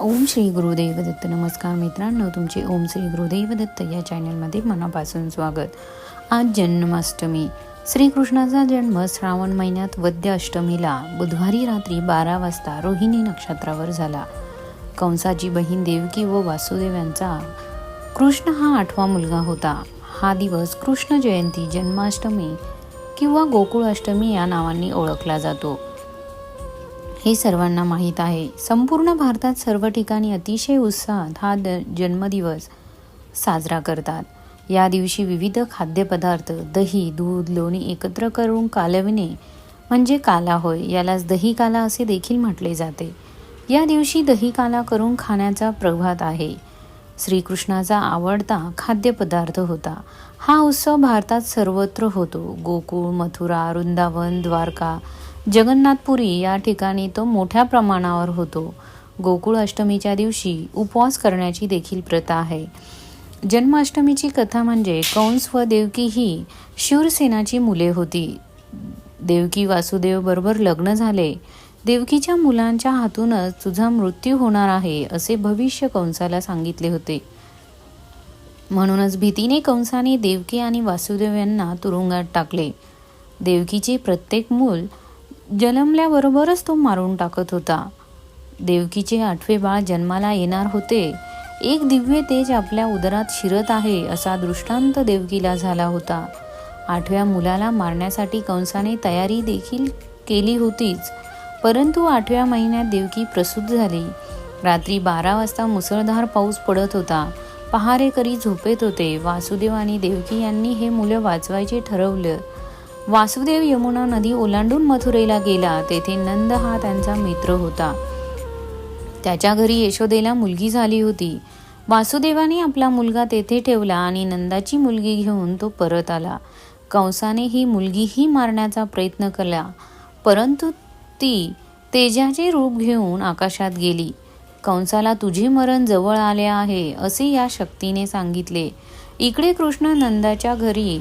ओम श्री गुरुदेव दत्त. नमस्कार मित्रांनो तुमचे ओम श्री गुरुदेव दत्त या चॅनलमध्ये मनापासून स्वागत. आज जन्माष्टमी. श्रीकृष्णाचा जन्म श्रावण महिन्यात वद्य अष्टमीला बुधवारी रात्री बारा वाजता रोहिणी नक्षत्रावर झाला. कंसाची बहीण देवकी व वासुदेव यांचा कृष्ण हा आठवा मुलगा होता. हा दिवस कृष्ण जयंती जन्माष्टमी किंवा गोकुळ अष्टमी या नावांनी ओळखला जातो. हे सर्वांना माहीत आहे. संपूर्ण भारतात सर्व ठिकाणी अतिशय उत्साहात हा द जन्मदिवस साजरा करतात. या दिवशी विविध खाद्यपदार्थ दही दूध लोणी एकत्र करून कालविणे म्हणजे काला होय यालाच दही काला असे देखील म्हटले जाते. या दिवशी दही काला करून खाण्याचा प्रभात आहे. श्रीकृष्णाचा आवडता खाद्यपदार्थ होता. हा उत्सव भारतात सर्वत्र होतो. गोकुळ मथुरा वृंदावन द्वारका जगन्नाथपुरी या ठिकाणी तो मोठ्या प्रमाणावर होतो. गोकुळ अष्टमीच्या दिवशी उपवास करण्याची देखील प्रथा आहे. जन्माष्टमीची कथा म्हणजे कंस व देवकी ही शूरसेनाची मुले होती. देवकी वासुदेव बरोबर लग्न झाले. देवकीच्या मुलांच्या हातूनच तुझा मृत्यू होणार आहे असे भविष्य कंसाला सांगितले होते. म्हणूनच भीतीने कंसाने देवकी आणि वासुदेव यांना तुरुंगात टाकले. देवकीचे प्रत्येक मूल जन्मल्याबरोबरच तो मारून टाकत होता. देवकीचे आठवे बाळ जन्माला येणार होते. एक दिव्य तेज आपल्या उदरात शिरत आहे असा दृष्टांत देवकीला झाला होता. आठव्या मुलाला मारण्यासाठी कंसाने तयारी देखील केली होतीच परंतु आठव्या महिन्यात देवकी प्रसूत झाली. रात्री बारा वाजता मुसळधार पाऊस पडत होता. पहारेकरी झोपेत होते. वासुदेव आणि देवकी यांनी हे मुलं वाचवायचे ठरवलं. वासुदेव यमुना नदी ओलांडून मथुरेला गेला. तेथे नंद हा त्यांचा मित्र होता. त्याच्या घरी यशोदेला मुलगी झाली होती. वासुदेवाने आपला मुलगा तेथे ठेवला आणि नंदाची मुलगी घेऊन तो परत आला. कंसाने ही मुलगीही मारण्याचा प्रयत्न केला. परंतु ती तेजाचे रूप घेऊन आकाशात गेली. कंसाला तुझे मरण जवळ आले आहे असे या शक्तीने सांगितले. इकडे कृष्ण नंदाच्या घरी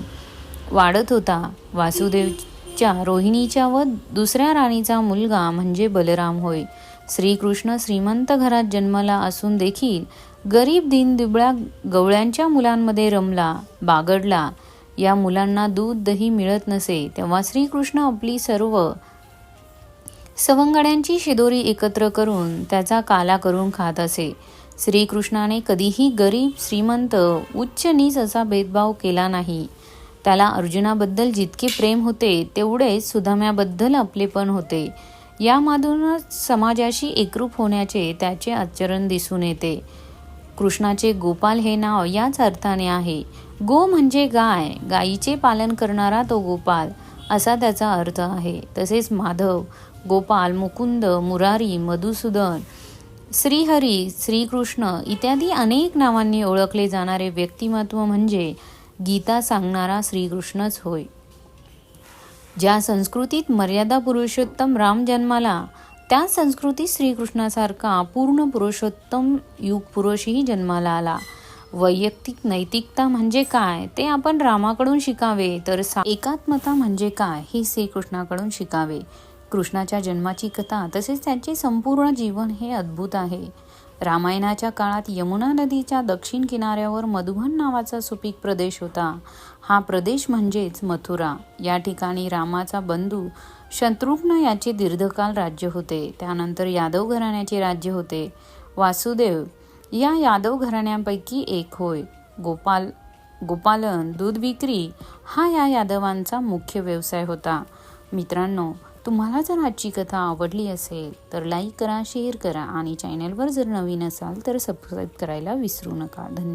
वाढत होता. वासुदेवच्या रोहिणीच्या व दुसऱ्या राणीचा मुलगा म्हणजे बलराम होय. श्रीकृष्ण श्रीमंत घरात जन्मला असून देखील गरीब दिनदिबळ्या गवळ्यांच्या मुलांमध्ये रमला बागडला. या मुलांना दूध दही मिळत नसे तेव्हा श्रीकृष्ण आपली सर्व सवंगड्यांची शिदोरी एकत्र करून त्याचा काला करून खात असे. श्रीकृष्णाने कधीही गरीब श्रीमंत उच्च नीच असा भेदभाव केला नाही. त्याला अर्जुनाबद्दल जितके प्रेम होते तेवढेच आपले पण होते. यामधूनच समाजाशी एकरूप होण्याचे त्याचे आचरण दिसून येते. कृष्णाचे गोपाल हे नाव याच अर्थाने आहे. गो म्हणजे गाय गायीचे पालन करणारा तो गोपाल असा त्याचा अर्थ आहे. तसेच माधव गोपाल मुकुंद मुरारी मधुसूदन श्रीहरी श्रीकृष्ण इत्यादी अनेक नावांनी ओळखले जाणारे व्यक्तिमत्व म्हणजे गीता सांगणारा श्रीकृष्णच होय. ज्या संस्कृतीत मर्यादा पुरुषोत्तम राम जन्माला त्या संस्कृतीत श्रीकृष्णासारखा पूर्ण पुरुषोत्तम युग पुरुषही जन्माला आला. वैयक्तिक नैतिकता म्हणजे काय ते आपण रामाकडून शिकावे तर सा एकात्मता म्हणजे काय हे श्रीकृष्णाकडून शिकावे. कृष्णाच्या जन्माची कथा तसेच त्याचे संपूर्ण जीवन हे अद्भुत आहे. रामायणाच्या काळात यमुना नदीच्या दक्षिण किनाऱ्यावर मधुबन नावाचा सुपीक प्रदेश होता. हा प्रदेश म्हणजेच मथुरा. या ठिकाणी रामाचा बंधू शत्रुघ्न याचे दीर्घकाल राज्य होते. त्यानंतर यादव घराण्याचे राज्य होते. वासुदेव या यादव घराण्यांपैकी एक होय. गोपाल गोपालन दूध विक्री हा या यादवांचा मुख्य व्यवसाय होता. मित्रांनो तुम्हाला जर आजची कथा आवडली असेल तर लाईक करा शेअर करा आणि चॅनलवर जर नवीन असाल तर सबस्क्राईब करायला विसरू नका. धन्यवाद.